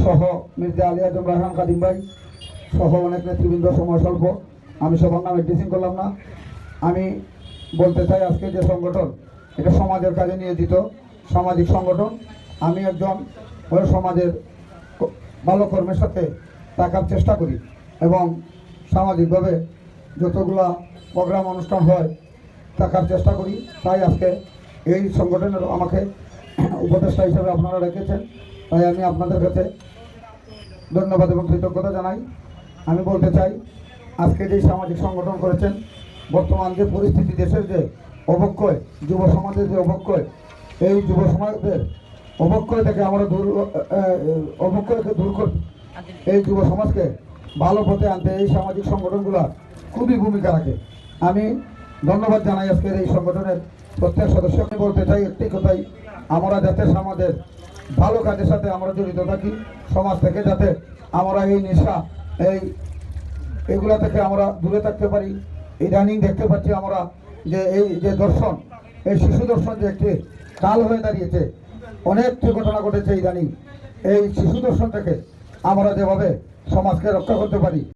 সহ মির্জা আলী আজম রাহান কাদিম ভাই সহ অনেক নেতৃবৃন্দ, সময় স্বল্প। আমি সবার নামে ডিসিং করলাম না। আমি বলতে চাই আজকে যে সংগঠন, এটা সমাজের কাজে নিয়োজিত সামাজিক সংগঠন। আমি একজন ওই সমাজের ভালো কর্মের সাথে থাকার চেষ্টা করি এবং সামাজিকভাবে যতগুলা প্রোগ্রাম, অনুষ্ঠান হয় থাকার চেষ্টা করি। তাই আজকে এই সংগঠনের আমাকে উপদেষ্টা হিসেবে আপনারা রেখেছেন। তাই আমি আপনাদের কাছে ধন্যবাদ এবং কৃতজ্ঞতা জানাই। আমি বলতে চাই, আজকে যে সামাজিক সংগঠন করেছেন, বর্তমান যে পরিস্থিতি দেশের যে অবক্ষয়, যুব সমাজের যে অবক্ষয়, এই যুব সমাজের অবক্ষয় থেকে আমরা দূর অবক্ষয়কে দূর কর। এই যুব সমাজকে ভালো পথে আনতে এই সামাজিক সংগঠনগুলো খুবই ভূমিকা রাখে। আমি ধন্যবাদ জানাই আজকের এই সংগঠনের প্রত্যেক সদস্যকে। বলতে চাই একটি কথাই, আমরা যাতে সমাজের ভালো কাজের সাথে আমরা জড়িত থাকি, সমাজ থেকে যাতে আমরা এই নেশা, এই এগুলা থেকে আমরা দূরে থাকতে পারি। ইদানিং দেখতে পাচ্ছি আমরা যে এই যে দর্শন, এই শিশু দর্শন যে একটি কাল হয়ে দাঁড়িয়েছে, অনেক ঘটনা ঘটেছে ইদানিং। এই শিশু দর্শন থেকে আমরা যেভাবে সমাজকে রক্ষা করতে পারি।